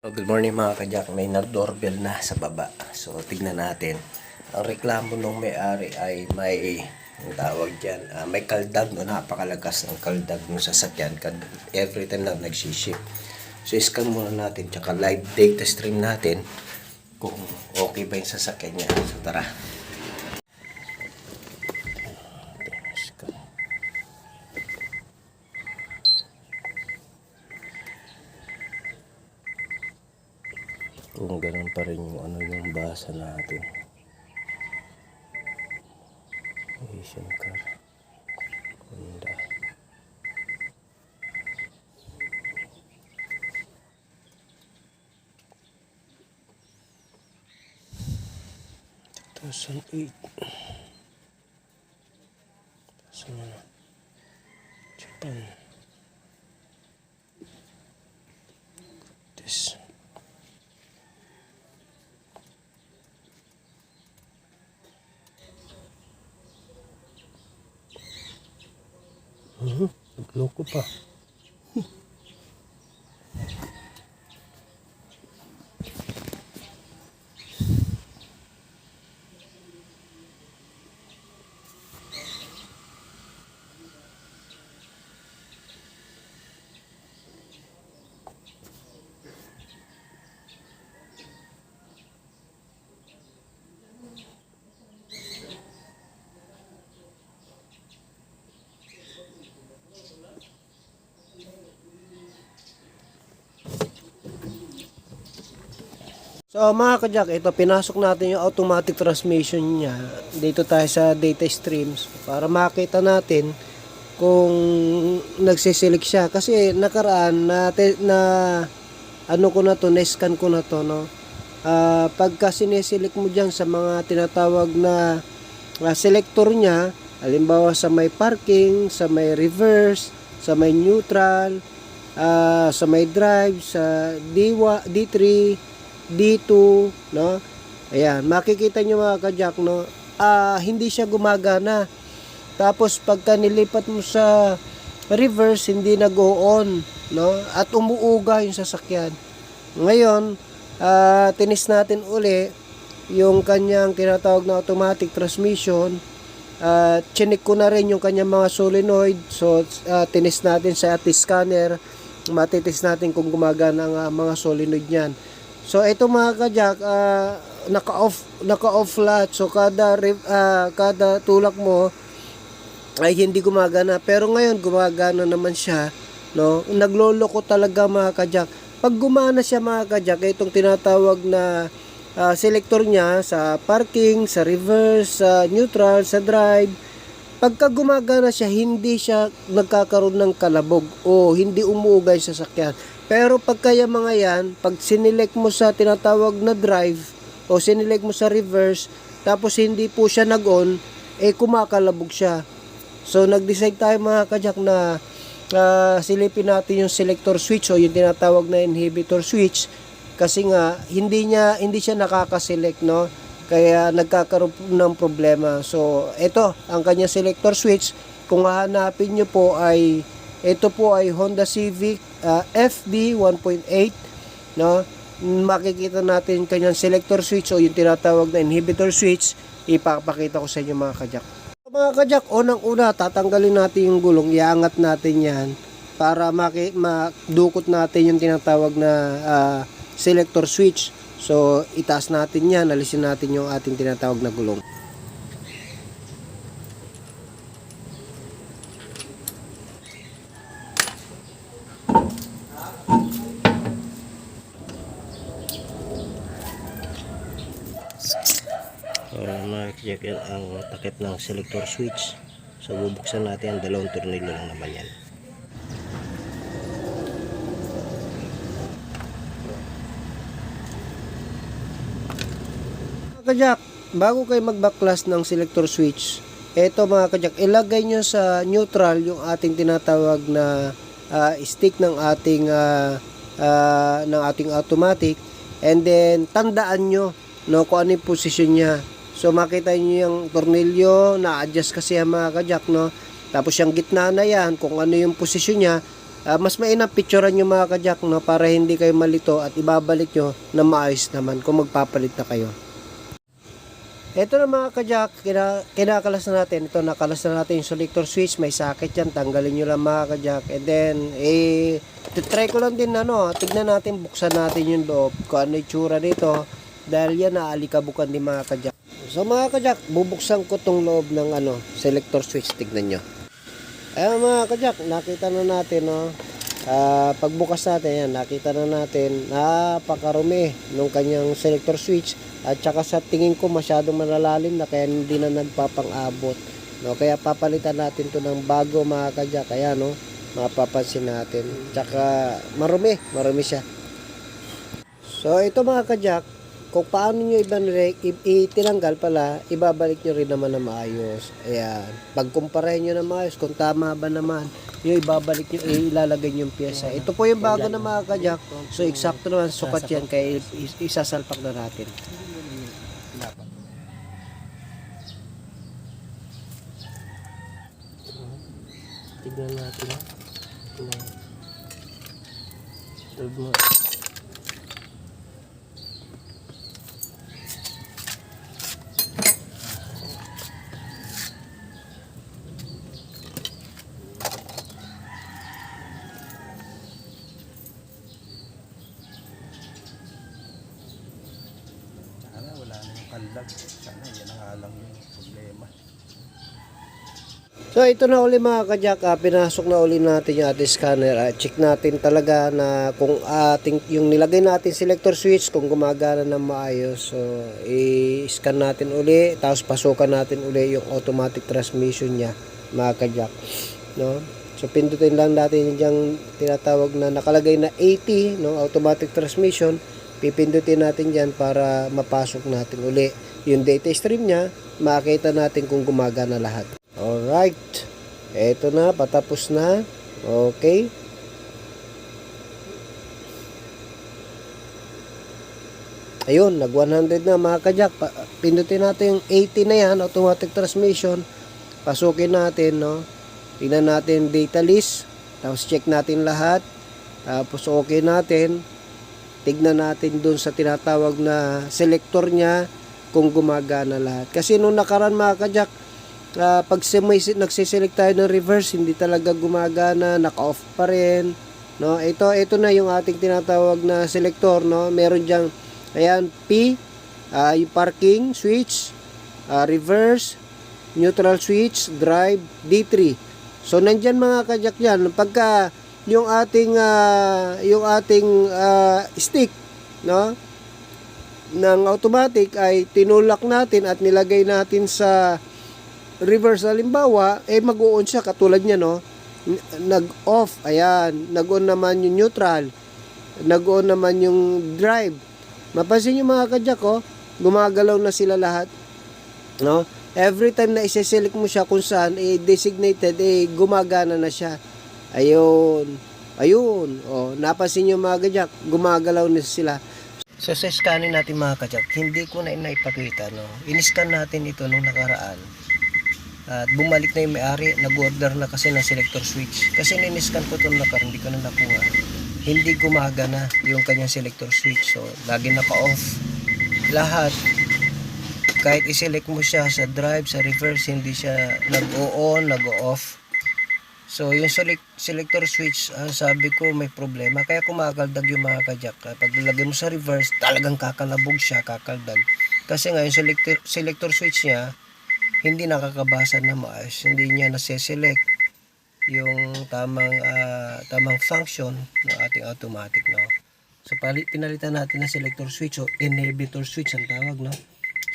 So, good morning mga kajak. May nag-doorbell na sa baba. So, tignan natin. Ang reklamo ng may-ari ay may ang tawag dyan, ah, may kaldag no, napakalakas ng kaldag ng sasakyan every time na nagsiship. So, scan muna natin, tsaka live data stream natin kung okay ba yung sasakyan niya. So, tara. Scan. Kung ganun pa rin yung ano yung basa natin. Asian car. Honda. Thousand eight. Na? Japan. This. Nagloko pa. So mga kajak, ito pinasok natin yung automatic transmission niya dito tayo sa data streams para makita natin kung nagsiselect siya kasi nakaraan na, na ano ko na to, na-scan ko na to no. Ah, pagka sineselect mo diyan sa mga tinatawag na ah, selector niya, halimbawa sa may parking, sa may reverse, sa may neutral, ah, sa may drive, sa D1, D3, D2, no? Ayan, makikita nyo mga kajak, no? Ah, hindi siya gumagana. Tapos pagka nilipat mo sa reverse, hindi nag-on, no? At umuuga yung sasakyan. Ngayon, ah, tinis natin uli yung kanyang tinatawag na automatic transmission. Uh, chinik ko na rin yung kanyang mga solenoid. So, ah, tinis natin sa ating scanner. Matitis natin kung gumagana ang ah, mga solenoid niyan. So ito mga kajak, ah, naka-off naka-off lahat. So kada ah, kada tulak mo ay hindi gumagana. Pero ngayon gumagana naman siya, no? Nagloloko talaga mga kajak. Pag gumana siya mga kajak, itong tinatawag na ah, selector niya sa parking, sa reverse, sa neutral, sa drive, pagka gumagana siya, hindi siya nagkakaroon ng kalabog o hindi umuugay sa sasakyan. Pero pagka yung mga yan, pag sinilek mo sa tinatawag na drive o sinilek mo sa reverse, tapos hindi po siya nag-on, eh kumakalabog siya. So nag-decide tayo mga kajak na ah, silipin natin yung selector switch o yung tinatawag na inhibitor switch kasi nga hindi niya hindi siya nakaka-select no kaya nagkakaroon ng problema. So, ito, ang kanya selector switch, kung hahanapin nyo po ay, ito po ay Honda Civic ah, FB 1.8, no? Makikita natin kanyang selector switch o yung tinatawag na inhibitor switch, ipapakita ko sa inyo mga kajak. Mga kajak, unang-una, tatanggalin natin yung gulong, iangat natin yan para maki, natin yung tinatawag na ah, selector switch. So, itaas natin yan, alisin natin yung ating tinatawag na gulong. Para yan ang takip ng selector switch. So, bubuksan natin ang dalawang tornilyo lang naman yan. Kajak, bago kayo magbaklas ng selector switch, eto mga kajak, ilagay nyo sa neutral yung ating tinatawag na ah, stick ng ating ah, ah, ng ating automatic and then tandaan nyo no, kung ano yung posisyon niya. So makita nyo yung tornilyo na adjust kasi ang mga kajak no. Tapos yung gitna na yan, kung ano yung posisyon niya, ah, mas mainam picturean nyo mga kajak no, para hindi kayo malito at ibabalik nyo na maayos naman kung magpapalit na kayo. Ito na mga kajak, kina, kinakalas na natin. Ito, nakalas na natin yung selector switch. May socket yan. Tanggalin nyo lang mga kajak. And then, eh, try ko lang din ano, tignan natin, buksan natin yung loob. Kung ano yung tsura dito. Dahil yan, naalikabukan din mga kajak. So mga kajak, bubuksan ko tong loob ng ano, selector switch. Tignan nyo. Ayan mga kajak, nakita na natin, no. Ah, pagbukas natin yan, nakita na natin napakarumi nung kanyang selector switch at saka sa tingin ko masyadong malalalim na kaya hindi na nagpapang-abot. No, kaya papalitan natin to ng bago mga kajak. Kaya no, mapapansin natin. Tsaka marumi, marumi siya. So ito mga kajak, kung paano nyo ibanre, i- itinanggal pala, ibabalik nyo rin naman na maayos. Ayan. Pagkumparahin nyo na maayos, kung tama ba naman, yung ibabalik nyo, eh, ilalagay nyo yung pyesa. Ito po yung bago na mga kajak. So, eksakto naman sukat yan, kaya is- isasalpak na natin. Tignan natin. Tignan. Sana wala na yung kanlag. Sana yan ang alang problema. So ito na uli mga kajak, ah, pinasok na uli natin yung ating scanner. Ah, check natin talaga na kung ating yung nilagay natin selector switch kung gumagana ng maayos. So i-scan natin uli, tapos pasukan natin uli yung automatic transmission niya mga kajak. No? So pindutin lang natin yung tinatawag na nakalagay na 80, no, automatic transmission. Pipindutin natin diyan para mapasok natin uli yung data stream niya, makita natin kung gumagana lahat. Alright. Eto na, patapos na. Okay. Ayun, nag 100 na mga kajak. Pindutin natin yung 80 na yan, automatic transmission. Pasukin natin, no. Tingnan natin data list. Tapos check natin lahat. Tapos okay natin. Tignan natin dun sa tinatawag na selector niya kung gumagana lahat. Kasi nung nakaraan mga kajak, Ah, pag nagsiselect tayo ng reverse, hindi talaga gumagana, naka-off pa rin. No, ito ito na yung ating tinatawag na selector, no. Meron diyang ayan P, ah, yung parking switch, ah, reverse, neutral switch, drive, D3. So nandiyan mga kajak yan, pagka yung ating ah, yung ating ah, stick, no, ng automatic ay tinulak natin at nilagay natin sa reverse halimbawa, eh mag-on siya katulad niya no. Nag-off, ayan, nag-on naman yung neutral. Nag-on naman yung drive. Mapansin niyo mga kadyak oh, gumagalaw na sila lahat. No? Every time na i-select mo siya kung saan eh, designated eh gumagana na siya. Ayun. Ayun. Oh, napansin niyo mga kadyak, gumagalaw na sila. So sa scanning natin mga kadyak, hindi ko na inaipakita no. In-scan natin ito nung nakaraan. At bumalik na yung may-ari, nag-order na kasi ng selector switch. Kasi niniscan ko ito nakar, hindi ko na nakuha. Hindi gumagana yung kanyang selector switch. So, lagi naka-off. Lahat. Kahit i-select mo siya sa drive, sa reverse, hindi siya nag-o-on, nag-o-off. So, yung select, selector switch, ang sabi ko may problema. Kaya kumakaldag yung mga kajak. Pag lagay mo sa reverse, talagang kakalabog siya, kakaldag. Kasi nga yung selector, selector switch niya, hindi nakakabasa na maayos. Hindi niya nase-select yung tamang ah, tamang function ng ating automatic no. So pali, pinalitan natin ng selector switch o inhibitor switch ang tawag no.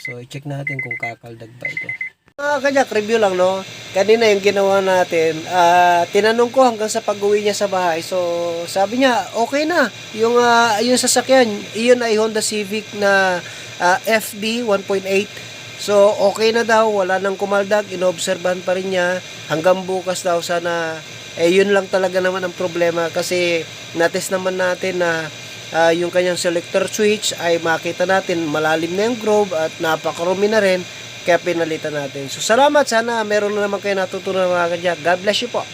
So i-check natin kung kakaldag ba ito. Mga kajak, review lang no. Kanina yung ginawa natin, ah, tinanong ko hanggang sa pag-uwi niya sa bahay. So sabi niya, okay na. Yung ah, yung sasakyan, iyon ay Honda Civic na ah, FB 1.8 So, okay na daw, wala nang kumaldag, inoobserbahan pa rin niya. Hanggang bukas daw sana, eh yun lang talaga naman ang problema kasi natest naman natin na ah, yung kanyang selector switch ay makita natin malalim na yung groove at napakarumi na rin kaya pinalitan natin. So, salamat. Sana meron na naman kayo natutunan mga kadyak. God bless you po.